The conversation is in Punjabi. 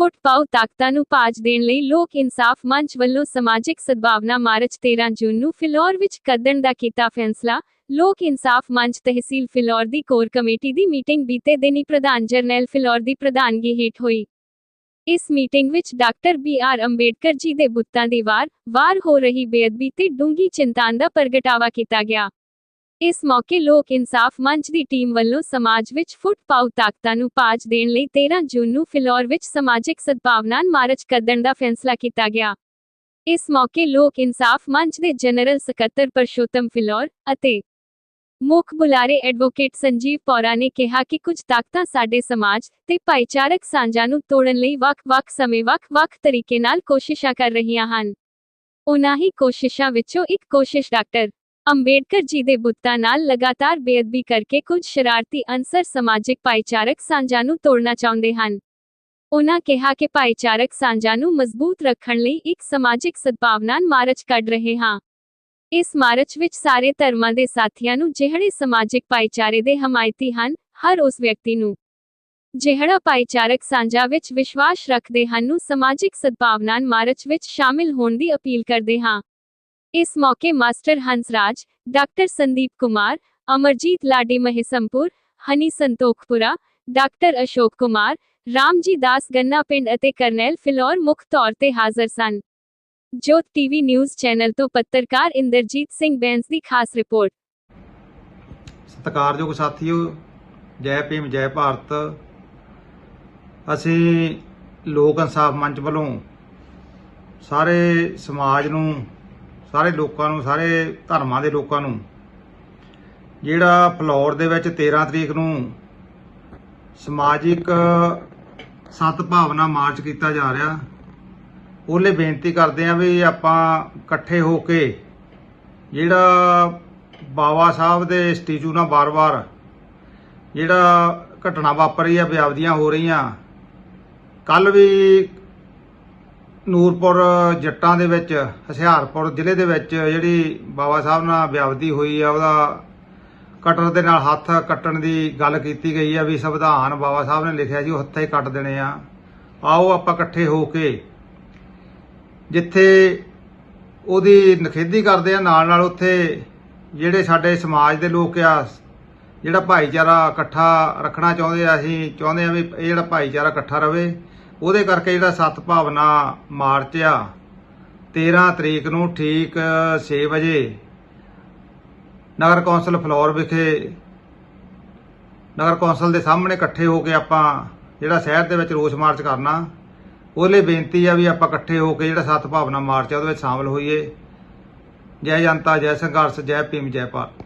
ਫੁੱਟ ਪਾਓ ਤਾਕਤਾਂ ਨੂੰ ਭਾਜ ਦੇਣ ਲਈ ਲੋਕ ਇਨਸਾਫ ਮੰਚ ਵੱਲੋਂ ਸਮਾਜਿਕ ਸਦਭਾਵਨਾ ਮਾਰਚ 13 ਜੂਨ ਨੂੰ ਫਿਲੌਰ ਵਿੱਚ ਕੱਢਣ ਦਾ ਕੀਤਾ ਫੈਸਲਾ। ਲੋਕ ਇਨਸਾਫ ਮੰਚ ਤਹਿਸੀਲ ਫਿਲੌਰ ਦੀ ਕੋਰ ਕਮੇਟੀ ਦੀ ਮੀਟਿੰਗ ਬੀਤੇ ਦਿਨੀ ਪ੍ਰਧਾਨ ਜਰਨੈਲ ਫਿਲੌਰ ਦੀ ਪ੍ਰਧਾਨਗੀ ਹੇਠ ਹੋਈ। ਇਸ ਮੀਟਿੰਗ ਵਿੱਚ doctor B R Ambedkar ji ਦੇ ਬੁੱਤਾਂ ਦੀ ਵਾਰ ਵਾਰ ਹੋ ਰਹੀ ਬੇਅਦਬੀ ਤੇ ਡੂੰਗੀ ਚਿੰਤਾਂ ਦਾ ਪ੍ਰਗਟਾਵਾ ਕੀਤਾ ਗਿਆ। ਇਸ ਮੌਕੇ ਲੋਕ ਇਨਸਾਫ ਮੰਚ ਦੀ ਟੀਮ ਵੱਲੋਂ ਸਮਾਜ ਵਿੱਚ ਫੁੱਟ ਪਾਉ ਤਾਕਤਾਂ ਨੂੰ ਪਾਜ ਦੇਣ ਲਈ 13 ਜੂਨ ਨੂੰ ਫਿਲੌਰ ਵਿੱਚ ਸਮਾਜਿਕ ਸਦਭਾਵਨਾ ਮਾਰਚ ਕੱਢਣ ਦਾ ਫੈਸਲਾ ਕੀਤਾ ਗਿਆ। ਇਸ ਮੌਕੇ ਲੋਕ ਇਨਸਾਫ ਮੰਚ ਦੇ ਜਨਰਲ ਸਕੱਤਰ ਪਰਸ਼ੋਤਮ ਫਿਲੌਰ ਅਤੇ ਮੁੱਖ ਬੁਲਾਰੇ ਐਡਵੋਕੇਟ ਸੰਜੀਵ ਪੌਰਾ ਨੇ ਕਿਹਾ ਕਿ ਕੁਝ ਤਾਕਤਾਂ ਸਾਡੇ ਸਮਾਜ ਤੇ ਭਾਈਚਾਰਕ ਸਾਂਝਾਂ ਨੂੰ ਤੋੜਨ ਲਈ ਵੱਖ-ਵੱਖ ਸਮੇਂ ਵੱਖ-ਵੱਖ ਤਰੀਕੇ ਨਾਲ ਕੋਸ਼ਿਸ਼ਾਂ ਕਰ ਰਹੀਆਂ ਹਨ। ਉਹਨਾਂ ਹੀ ਕੋਸ਼ਿਸ਼ਾਂ ਵਿੱਚੋਂ ਇੱਕ ਕੋਸ਼ਿਸ਼ ਡਾਕਟਰ ਅੰਬੇਡਕਰ ਜੀ ਦੇ ਬੁੱਤਾਂ ਨਾਲ ਲਗਾਤਾਰ ਬੇਅਦਬੀ ਕਰਕੇ ਕੁਝ ਸ਼ਰਾਰਤੀ ਅਨਸਰ ਸਮਾਜਿਕ ਭਾਈਚਾਰਕ ਸਾਂਝਾਂ ਨੂੰ ਤੋੜਨਾ ਚਾਹੁੰਦੇ ਹਨ। ਉਹਨਾਂ ਕਿਹਾ ਕਿ ਭਾਈਚਾਰਕ ਸਾਂਝਾਂ ਨੂੰ ਮਜ਼ਬੂਤ ਰੱਖਣ ਲਈ ਇੱਕ ਸਮਾਜਿਕ ਸਦਭਾਵਨਾ ਮਾਰਚ ਕੱਢ ਰਹੇ ਹਾਂ। ਇਸ ਮਾਰਚ ਵਿੱਚ ਸਾਰੇ ਧਰਮਾਂ ਦੇ ਸਾਥੀਆਂ ਨੂੰ ਜਿਹੜੇ ਸਮਾਜਿਕ ਭਾਈਚਾਰੇ ਦੇ ਹਮਾਇਤੀ ਹਨ, ਹਰ ਉਸ ਵਿਅਕਤੀ ਨੂੰ। ਜਿਹੜਾ ਭਾਈਚਾਰਕ ਸਾਂਝਾ ਵਿੱਚ ਵਿਸ਼ਵਾਸ ਰੱਖਦੇ ਹਨ ਨੂੰ ਸਮਾਜਿਕ ਸਦਭਾਵਨਾ ਮਾਰਚ ਵਿੱਚ ਸ਼ਾਮਿਲ ਹੋਣ ਦੀ ਅਪੀਲ ਕਰਦੇ ਹਾਂ। ਇਸ ਮੌਕੇ master Hansraj, doctor Sandeep Kumar, Amarjeet Ladi Mahisampur Honey Santokhpura, doctor Ashok Kumar, Ramji Das Ganna ਪਿੰਡ ਅਤੇ ਕਰਨੈਲ ਫਿਲੌਰ ਮੁੱਖ ਤੌਰ ਤੇ ਹਾਜ਼ਰ ਸਨ। ਜੋਤ ਟੀਵੀ ਨਿਊਜ਼ ਚੈਨਲ ਤੋਂ ਪੱਤਰਕਾਰ ਇੰਦਰਜੀਤ ਸਿੰਘ ਬੈਂਸ ਦੀ ਖਾਸ ਰਿਪੋਰਟ। ਸਤਿਕਾਰਯੋਗ ਸਾਥੀਓ, ਜੈ ਭੀਮ, ਜੈ ਭਾਰਤ। ਅਸੀਂ ਲੋਕ ਇਨਸਾਫ ਮੰਚ ਵੱਲੋਂ ਸਾਰੇ ਸਮਾਜ ਨੂੰ ਸਾਰੇ ਲੋਕਾਂ ਨੂੰ, ਸਾਰੇ ਧਰਮਾਂ ਦੇ ਲੋਕਾਂ ਨੂੰ, ਜਿਹੜਾ ਫਲੋਰ ਦੇ ਵਿੱਚ 13 ਤਰੀਕ ਨੂੰ ਸਮਾਜਿਕ ਸਤਭਾਵਨਾ ਮਾਰਚ ਕੀਤਾ ਜਾ ਰਿਹਾ, ਉਹਲੇ ਬੇਨਤੀ ਕਰਦੇ ਆ ਵੀ ਆਪਾਂ ਇਕੱਠੇ ਹੋ ਕੇ ਜਿਹੜਾ ਬਾਬਾ ਸਾਹਿਬ ਦੇ ਸਟੈਚੂ ਨਾਲ ਬਾਰ-ਬਾਰ ਜਿਹੜਾ ਘਟਨਾ ਵਾਪਰੀ ਆ ਵਿਆਪਦੀਆਂ ਹੋ ਰਹੀਆਂ ਕੱਲ ਵੀ ਨੂਰਪੁਰ ਜੱਟਾਂ ਦੇ ਵਿੱਚ, ਹਸਿਆਰਪੁਰ ਜ਼ਿਲ੍ਹੇ ਦੇ ਵਿੱਚ ਜਿਹੜੀ ਬਾਬਾ ਸਾਹਿਬ ਨਾਲ ਵਿਆਵਦੀ ਹੋਈ ਆ, ਉਹਦਾ ਕਟਰ ਦੇ ਨਾਲ ਹੱਥ ਕੱਟਣ ਦੀ ਗੱਲ ਕੀਤੀ ਗਈ ਆ ਵੀ ਸੰਵਿਧਾਨ ਬਾਬਾ ਸਾਹਿਬ ਨੇ ਲਿਖਿਆ ਜੀ ਉਹ ਹੱਥੇ ਕੱਟ ਦੇਣੇ ਆ। ਆਓ ਆਪਾਂ ਇਕੱਠੇ ਹੋ ਕੇ ਜਿੱਥੇ ਉਹਦੀ ਨਖੇਦੀ ਕਰਦੇ ਆ ਨਾਲ ਨਾਲ ਉੱਥੇ ਜਿਹੜੇ ਸਾਡੇ ਸਮਾਜ ਦੇ ਲੋਕ ਆ, ਜਿਹੜਾ ਭਾਈਚਾਰਾ ਇਕੱਠਾ ਰੱਖਣਾ ਚਾਹੁੰਦੇ ਆ, ਅਸੀਂ ਚਾਹੁੰਦੇ ਆ ਵੀ ਇਹ ਜਿਹੜਾ ਭਾਈਚਾਰਾ ਇਕੱਠਾ ਰਵੇ। ਉਹਦੇ ਕਰਕੇ ਜਿਹੜਾ ਸਤ ਭਾਵਨਾ ਮਾਰਚ ਆ 13 ਤਰੀਕ ਨੂੰ ਠੀਕ 6 ਵਜੇ ਨਗਰ ਕੌਂਸਲ ਫਲੋਰ ਵਿਖੇ, ਨਗਰ ਕੌਂਸਲ ਦੇ ਸਾਹਮਣੇ ਇਕੱਠੇ ਹੋ ਕੇ ਆਪਾਂ ਜਿਹੜਾ ਸ਼ਹਿਰ ਦੇ ਵਿੱਚ ਰੋਸ ਮਾਰਚ ਕਰਨਾ, ਉਹਦੇ ਲਈ ਬੇਨਤੀ ਆ ਵੀ ਆਪਾਂ ਇਕੱਠੇ ਹੋ ਕੇ ਜਿਹੜਾ ਸਤ ਭਾਵਨਾ ਮਾਰਚ ਆ, ਉਹਦੇ ਵਿੱਚ ਸ਼ਾਮਲ ਹੋਈਏ। ਜੈ ਜਨਤਾ, ਜੈ ਸੰਘਰਸ਼, ਜੈ ਭੀਮ, ਜੈ ਭਾਰਤ।